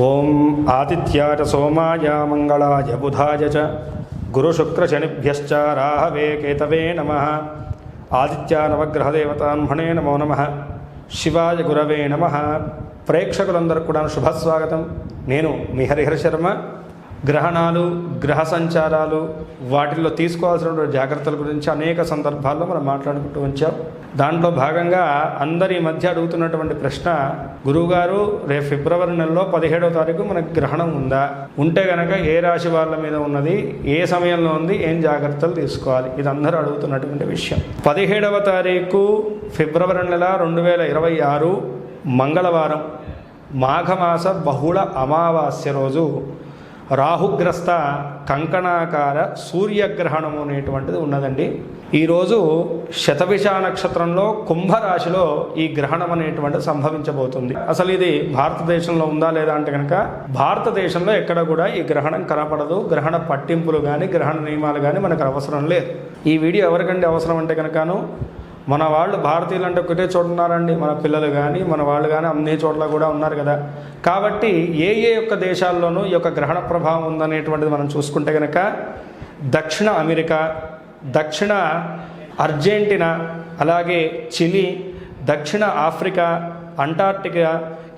ఓం ఆదిత్యాయ సోమాయ మంగళాయ బుధాయ చ. గురుశుక్రశనిభ్యశ్చ రాహవే కేతవే నమ. ఆదిత్య నవగ్రహదేవతాన్మణే నమో నమ. శివాయ గురవే నమ. ప్రేక్షకులందరూ కూడా శుభస్వాగతం. నేను మీ హరిహర శర్మ. గ్రహణాలు గ్రహ సంచారాలు వాటిల్లో తీసుకోవాల్సినటువంటి జాగ్రత్తల గురించి అనేక సందర్భాల్లో మనం మాట్లాడుకుంటూ వచ్చాం. దాంట్లో భాగంగా అందరి మధ్య అడుగుతున్నటువంటి ప్రశ్న గురువుగారు రేపు ఫిబ్రవరి నెలలో పదిహేడవ తారీఖు మనకు గ్రహణం ఉందా? ఉంటే గనక ఏ రాశి వాళ్ళ మీద ఉన్నది? ఏ సమయంలో ఉంది? ఏం జాగ్రత్తలు తీసుకోవాలి? ఇది అందరూ అడుగుతున్నటువంటి విషయం. పదిహేడవ తారీఖు ఫిబ్రవరి నెల రెండు వేల ఇరవై ఆరు మంగళవారం మాఘమాస బహుళ అమావాస్య రోజు. రాహుగ్రస్త కంకణాకార సూర్యగ్రహణము అనేటువంటిది ఉన్నదండి. ఈరోజు శతభిష నక్షత్రంలో కుంభరాశిలో ఈ గ్రహణం అనేటువంటిది సంభవించబోతుంది. అసలు ఇది భారతదేశంలో ఉందా లేదా అంటే కనుక భారతదేశంలో ఎక్కడ కూడా ఈ గ్రహణం కనపడదు. గ్రహణ పట్టింపులు కానీ గ్రహణ నియమాలు కానీ మనకు అవసరం లేదు. ఈ వీడియో ఎవరికంటే అవసరం అంటే కనుకను మన వాళ్ళు భారతీయులు అంటే ఒకటే చోట ఉన్నారండి. మన పిల్లలు కానీ మన వాళ్ళు కానీ అన్ని చోట్ల కూడా ఉన్నారు కదా. కాబట్టి ఏ ఏ యొక్క దేశాల్లోనూ ఈ యొక్క గ్రహణ ప్రభావం ఉందనేటువంటిది మనం చూసుకుంటే కనుక దక్షిణ అమెరికా దక్షిణ అర్జెంటీనా అలాగే చిలీ దక్షిణ ఆఫ్రికా అంటార్క్టికా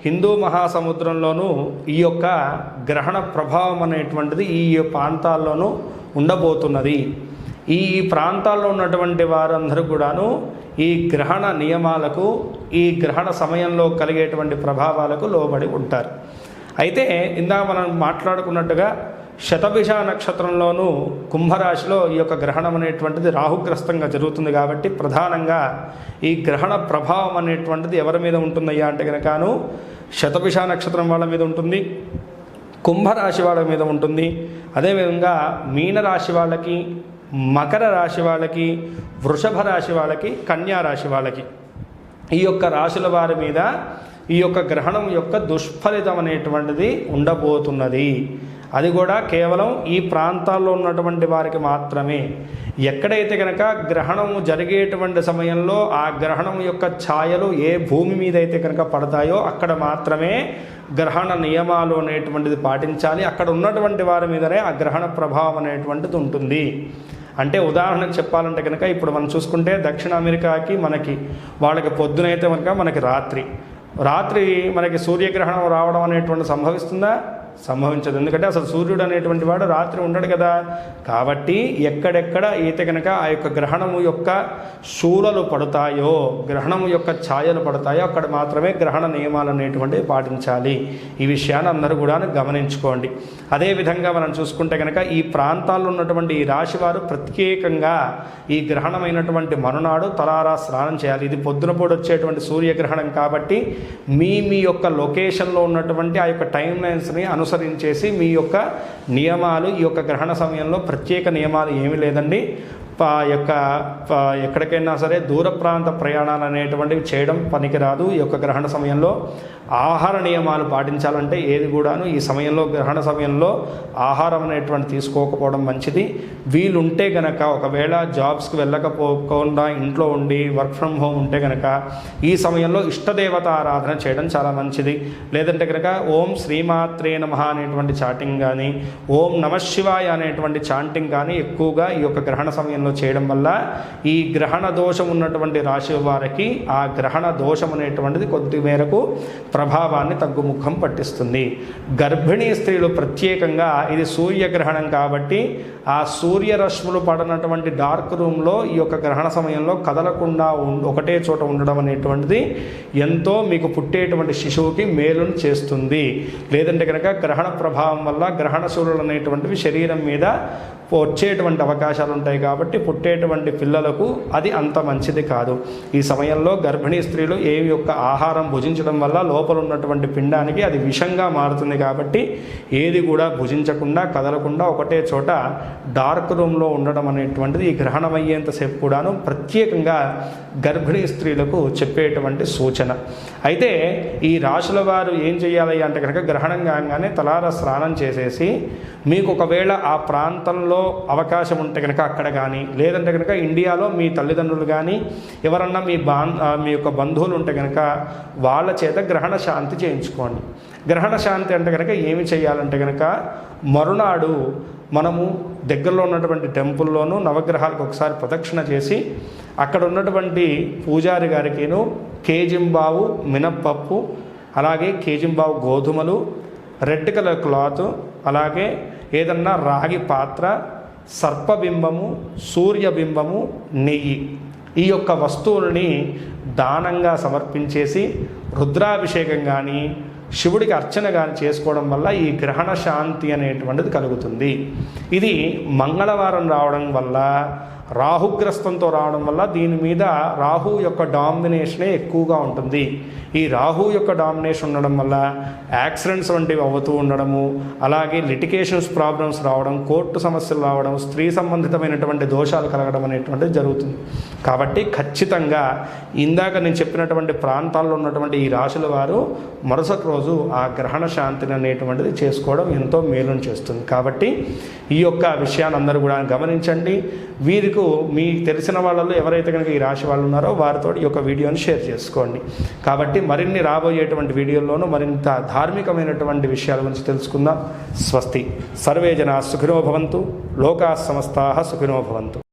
హిందూ మహాసముద్రంలోనూ ఈ యొక్క గ్రహణ ప్రభావం అనేటువంటిది ఈ ప్రాంతాల్లోనూ ఉండబోతున్నది. ఈ ప్రాంతాల్లో ఉన్నటువంటి వారందరూ కూడాను ఈ గ్రహణ నియమాలకు ఈ గ్రహణ సమయంలో కలిగేటువంటి ప్రభావాలకు లోబడి ఉంటారు. అయితే ఇందాక మనం మాట్లాడుకున్నట్టుగా శతభిష నక్షత్రంలోనూ కుంభరాశిలో ఈ యొక్క గ్రహణం అనేటువంటిది రాహుగ్రస్తంగా జరుగుతుంది కాబట్టి ప్రధానంగా ఈ గ్రహణ ప్రభావం అనేటువంటిది ఎవరి మీద ఉంటుందయ్యా అంటే కనుకను శతభిష నక్షత్రం వాళ్ళ మీద ఉంటుంది కుంభరాశి వాళ్ళ మీద ఉంటుంది. అదేవిధంగా మీనరాశి వాళ్ళకి మకర రాశి వాళ్ళకి వృషభ రాశి వాళ్ళకి కన్యా రాశి వాళ్ళకి. ఈ యొక్క రాశుల వారి మీద ఈ యొక్క గ్రహణం యొక్క దుష్ఫలితం అనేటువంటిది ఉండబోతున్నది. అది కూడా కేవలం ఈ ప్రాంతాల్లో ఉన్నటువంటి వారికి మాత్రమే. ఎక్కడైతే కనుక గ్రహణము జరిగేటువంటి సమయంలో ఆ గ్రహణం యొక్క ఛాయలు ఏ భూమి మీద అయితే కనుక పడతాయో అక్కడ మాత్రమే గ్రహణ నియమాలు అనేటువంటిది పాటించాలి. అక్కడ ఉన్నటువంటి వారి మీదనే ఆ గ్రహణ ప్రభావం అనేటువంటిది ఉంటుంది. అంటే ఉదాహరణకు చెప్పాలంటే కనుక ఇప్పుడు మనం చూసుకుంటే దక్షిణ అమెరికాకి మనకి వాళ్ళకి పొద్దునైతే కనుక మనకి రాత్రి. రాత్రి మనకి సూర్యగ్రహణం రావడం అనేటువంటి సంభవిస్తుందా? సంభవించదు. ఎందుకంటే అసలు సూర్యుడు అనేటువంటి వాడు రాత్రి ఉండడు కదా. కాబట్టి ఎక్కడెక్కడ ఈత కనుక ఆ యొక్క గ్రహణము యొక్క శూలలు పడతాయో గ్రహణము యొక్క ఛాయలు పడతాయో అక్కడ మాత్రమే గ్రహణ నియమాలు అనేటువంటివి పాటించాలి. ఈ విషయాన్ని అందరూ కూడా గమనించుకోండి. అదేవిధంగా మనం చూసుకుంటే కనుక ఈ ప్రాంతాల్లో ఉన్నటువంటి ఈ రాశి వారు ప్రత్యేకంగా ఈ గ్రహణమైనటువంటి మరునాడు తలారా స్నానం చేయాలి. ఇది పొద్దున పూట వచ్చేటువంటి సూర్యగ్రహణం కాబట్టి మీ మీ యొక్క లొకేషన్లో ఉన్నటువంటి ఆ యొక్క టైం లైన్స్ని అనుసరించేసి మీ యొక్క నియమాలు ఈ యొక్క గ్రహణ సమయంలో ప్రత్యేక నియమాలు ఏమీ లేదండి. యొక్క ఎక్కడికైనా సరే దూర ప్రాంత ప్రయాణాలు అనేటువంటివి చేయడం పనికిరాదు. ఈ యొక్క గ్రహణ సమయంలో ఆహార నియమాలు పాటించాలంటే ఏది కూడాను ఈ సమయంలో గ్రహణ సమయంలో ఆహారం అనేటువంటి తీసుకోకపోవడం మంచిది. వీలుంటే గనక ఒకవేళ జాబ్స్కి వెళ్ళకపోకుండా ఇంట్లో ఉండి వర్క్ ఫ్రమ్ హోమ్ ఉంటే గనక ఈ సమయంలో ఇష్టదేవత ఆరాధన చేయడం చాలా మంచిది. లేదంటే కనుక ఓం శ్రీమాత్రే నమ అనేటువంటి చాటింగ్ కానీ ఓం నమశివాయ అనేటువంటి చాంటింగ్ కానీ ఎక్కువగా ఈ యొక్క గ్రహణ సమయంలో చేయడం వల్ల ఈ గ్రహణ దోషం ఉన్నటువంటి రాశి వారికి ఆ గ్రహణ దోషం అనేటువంటిది కొద్ది మేరకు ప్రభావాన్ని తగ్గుముఖం పట్టిస్తుంది. గర్భిణీ స్త్రీలు ప్రత్యేకంగా ఇది సూర్యగ్రహణం కాబట్టి ఆ సూర్యరశ్ములు పడనటువంటి డార్క్ రూమ్లో ఈ యొక్క గ్రహణ సమయంలో కదలకుండా ఉం- ఒకటే చోట ఉండడం అనేటువంటిది ఎంతో మీకు పుట్టేటువంటి శిశువుకి మేలును చేస్తుంది. లేదంటే కనుక గ్రహణ ప్రభావం వల్ల గ్రహణ సూర్యులు అనేటువంటివి శరీరం మీద వచ్చేటువంటి అవకాశాలు ఉంటాయి కాబట్టి పుట్టేటువంటి పిల్లలకు అది అంత మంచిది కాదు. ఈ సమయంలో గర్భిణీ స్త్రీలు ఏ యొక్క ఆహారం భుజించడం వల్ల లోపల ఉన్నటువంటి పిండానికి అది విషంగా మారుతుంది కాబట్టి ఏది కూడా భుజించకుండా కదలకుండా ఒకటే చోట డార్క్ రూమ్లో ఉండడం అనేటువంటిది ఈ గ్రహణం అయ్యేంతసేపు కూడాను ప్రత్యేకంగా గర్భిణీ స్త్రీలకు చెప్పేటువంటి సూచన. అయితే ఈ రాశుల వారు ఏం చేయాలి అంటే కనుక గ్రహణం కాగానే తలార స్నానం చేసేసి మీకు ఒకవేళ ఆ ప్రాంతంలో అవకాశం ఉంటే కనుక అక్కడ కానీ లేదంటే కనుక ఇండియాలో మీ తల్లిదండ్రులు కానీ ఎవరన్నా మీ బా మీ యొక్క బంధువులు ఉంటే కనుక వాళ్ళ చేత గ్రహణ శాంతి చేయించుకోండి. గ్రహణ శాంతి అంటే కనుక ఏమి చేయాలంటే కనుక మరునాడు మనము దగ్గరలో ఉన్నటువంటి టెంపుల్లోనూ నవగ్రహాలకు ఒకసారి ప్రదక్షిణ చేసి అక్కడ ఉన్నటువంటి పూజారి గారికిను కేజింబావు మినప్పప్పు అలాగే కేజింబావు గోధుమలు రెడ్ కలర్ క్లాత్ అలాగే ఏదన్నా రాగి పాత్ర సర్పబింబము సూర్యబింబము నెయ్యి. ఈ యొక్క వస్తువులని దానంగా సమర్పించేసి రుద్రాభిషేకం కానీ శివుడికి అర్చన కానీ చేసుకోవడం వల్ల ఈ గ్రహణ శాంతి అనేటువంటిది కలుగుతుంది. ఇది మంగళవారం రావడం వల్ల రాహుగ్రస్తంతో రావడం వల్ల దీని మీద రాహు యొక్క డామినేషనే ఎక్కువగా ఉంటుంది. ఈ రాహు యొక్క డామినేషన్ ఉండడం వల్ల యాక్సిడెంట్స్ వంటివి అవుతూ ఉండడము అలాగే లిటికేషన్స్ ప్రాబ్లమ్స్ రావడం కోర్టు సమస్యలు రావడం స్త్రీ సంబంధితమైనటువంటి దోషాలు కలగడం అనేటువంటిది జరుగుతుంది. కాబట్టి ఖచ్చితంగా ఇందాక నేను చెప్పినటువంటి ప్రాంతాల్లో ఉన్నటువంటి ఈ రాశుల వారు మరుసటి రోజు ఆ గ్రహణ శాంతిని అనేటువంటిది చేసుకోవడం ఎంతో మేలును చేస్తుంది. కాబట్టి ఈ యొక్క విషయాన్ని అందరూ కూడా గమనించండి. వీరికి మీకు తెలిసిన వాళ్ళలో ఎవరైతే కనుక ఈ రాశి వాళ్ళు ఉన్నారో వారితో ఈ యొక్క వీడియోని షేర్ చేసుకోండి. కాబట్టి మరిన్ని రాబోయేటువంటి వీడియోల్లోనూ మరింత ధార్మికమైనటువంటి విషయాల గురించి తెలుసుకుందాం. స్వస్తి. సర్వే జనా సుఖినో భవంతు. లోకా సమస్తా సుఖినో భవంతు.